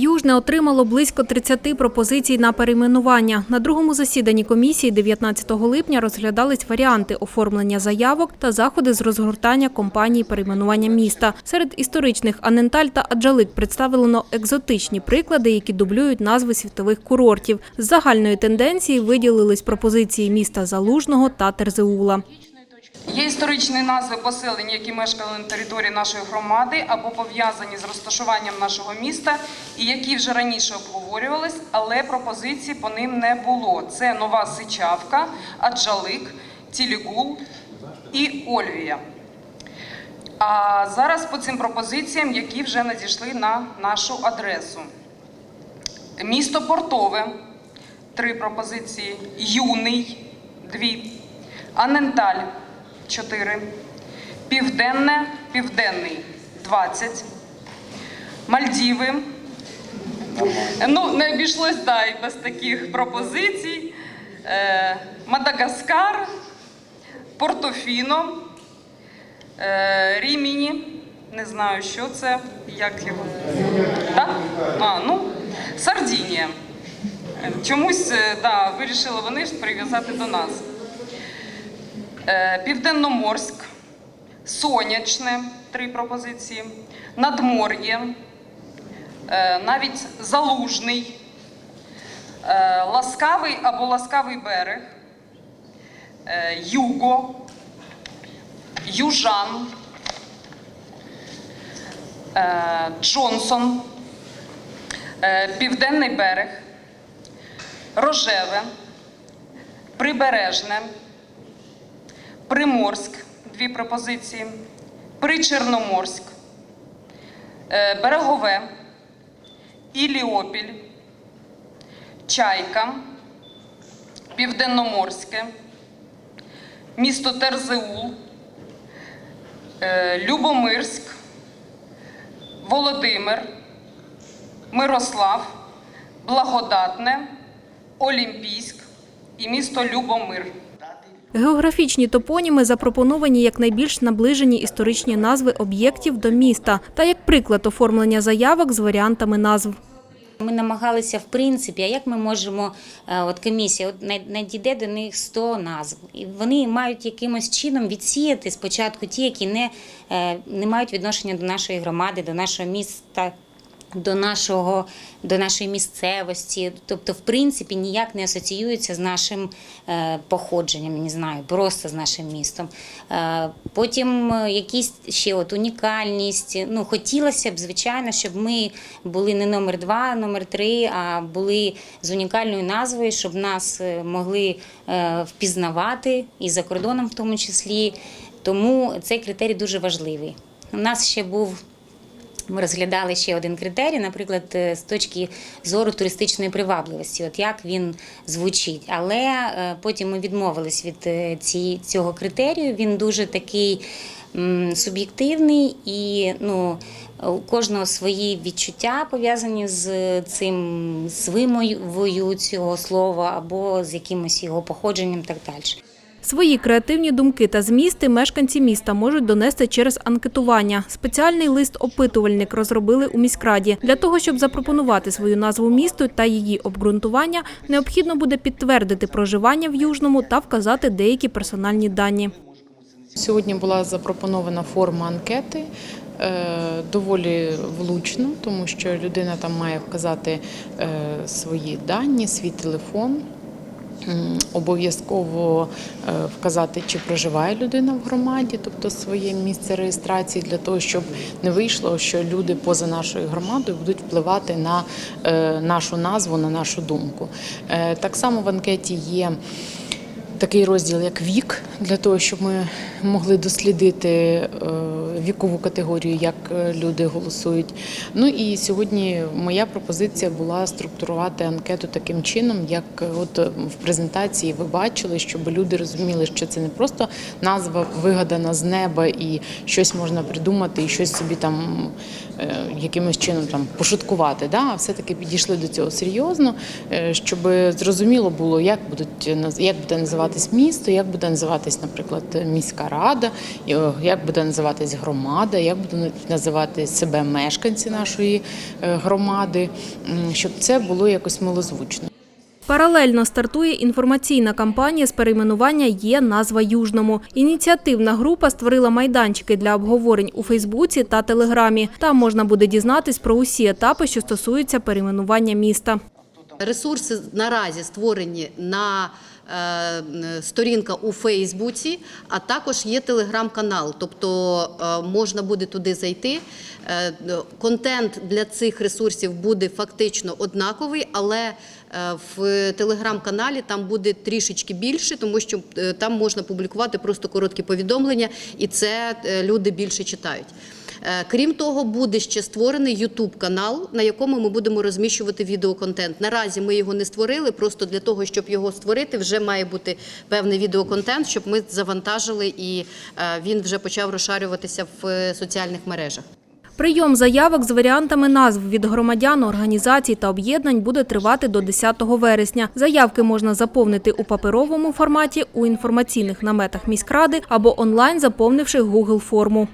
Южне отримало близько 30 пропозицій на перейменування. На другому засіданні комісії 19 липня розглядались варіанти оформлення заявок та заходи з розгортання компанії перейменування міста. Серед історичних Аненталь та Аджалик представлено екзотичні приклади, які дублюють назви світових курортів. З загальної тенденції виділились пропозиції міста Залужного та Терзеула. Є історичні назви поселень, які мешкали на території нашої громади або пов'язані з розташуванням нашого міста, і які вже раніше обговорювались, але пропозицій по ним не було. Це Нова Сичавка, Аджалик, Тілігул і Ольвія. А зараз по цим пропозиціям, які вже надійшли на нашу адресу. Місто Портове три пропозиції, Юний дві, Аненталь чотири, Південне, Південний 20, Мальдіви. Ну, не обійшлось да, і без таких пропозицій. Е, Мадагаскар, Портофіно, е, Ріміні. Не знаю, що це, як його. Так? А, ну, Сардінія. Чомусь е, да, вирішили вони прив'язати до нас. Е, Південноморськ, Сонячне три пропозиції, Надмор'я, е, навіть Залужний, е, Ласкавий або Ласкавий берег, Юго, Южан, Джонсон, Південний берег, Рожеве, Прибережне. Приморськ дві пропозиції, Причорноморськ, е, Берегове, Іліопіль, Чайка, Південноморське, місто Терзеул, е, Любомирськ, Володимир, Мирослав, Благодатне, Олімпійськ і місто Любомир. Географічні топоніми запропоновані як найбільш наближені історичні назви об'єктів до міста та як приклад оформлення заявок з варіантами назв. Ми намагалися в принципі, а як ми можемо, е, от комісія от надійде до них 100 назв, і вони мають якимось чином відсіяти спочатку ті, які не, е, не мають відношення до нашої громади, до нашого міста. До нашого до нашої місцевості, тобто, в принципі, ніяк не асоціюється з нашим е, походженням, не знаю, просто з нашим містом. Е, потім е, якісь ще от унікальність. Ну, хотілося б, звичайно, щоб ми були не номер два, а номер три, а були з унікальною назвою, щоб нас могли впізнавати і за кордоном, в тому числі. Тому цей критерій дуже важливий. У нас ще був. Ми розглядали ще один критерій, наприклад, е, з точки зору туристичної привабливості, от як він звучить. Але е, потім ми відмовились від е, цього критерію. Він дуже такий суб'єктивний і ну, у кожного свої відчуття пов'язані з цим з вимовою цього слова або з якимось його походженням, так далі. Свої креативні думки та змісти мешканці міста можуть донести через анкетування. Спеціальний лист-опитувальник розробили у міськраді. Для того, щоб запропонувати свою назву місту та її обґрунтування, необхідно буде підтвердити проживання в Южному та вказати деякі персональні дані. Сьогодні була запропонована форма анкети. е, Доволі влучно, тому що людина там має вказати е, свої дані, свій телефон. Обов'язково е, вказати, чи проживає людина в громаді, тобто своє місце реєстрації, для того, щоб не вийшло, що люди поза нашою громадою будуть впливати на е, нашу назву, на нашу думку. Е, Так само в анкеті є такий розділ, як вік, для того, щоб ми могли дослідити е, вікову категорію, як е, люди голосують. Ну і сьогодні моя пропозиція була структурувати анкету таким чином, як е, от в презентації ви бачили, щоб люди розуміли, що це не просто назва вигадана з неба і щось можна придумати, і щось собі там якимось чином там пошуткувати. Да? А все-таки підійшли до цього серйозно, щоб зрозуміло було, як будуть як буде називатися називатись місто, як буде називатись, наприклад, міська рада, як буде називатись громада, як будуть називати себе мешканці нашої е, громади, щоб це було якось милозвучно. Паралельно стартує інформаційна кампанія з перейменування «Є назва Южному». Ініціативна група створила майданчики для обговорень у Фейсбуці та Телеграмі. Там можна буде дізнатись про усі етапи, що стосуються перейменування міста. Ресурси наразі створені на сторінка у Фейсбуці, а також є телеграм-канал, тобто е, можна буде туди зайти. Е, Контент для цих ресурсів буде фактично однаковий, але е, в телеграм-каналі там буде трішечки більше, тому що е, там можна публікувати просто короткі повідомлення, і це е, люди більше читають. Е, Крім того, буде ще створений youtube канал, на якому ми будемо розміщувати відеоконтент. Наразі ми його не створили. Просто для того, щоб його створити, вже має бути певний відеоконтент, щоб ми завантажили і е, він вже почав розшарюватися в е, соціальних мережах. Прийом заявок з варіантами назв від громадян, організацій та об'єднань буде тривати до 10 вересня. Заявки можна заповнити у паперовому форматі, у інформаційних наметах міськради або онлайн, заповнивши Google форму.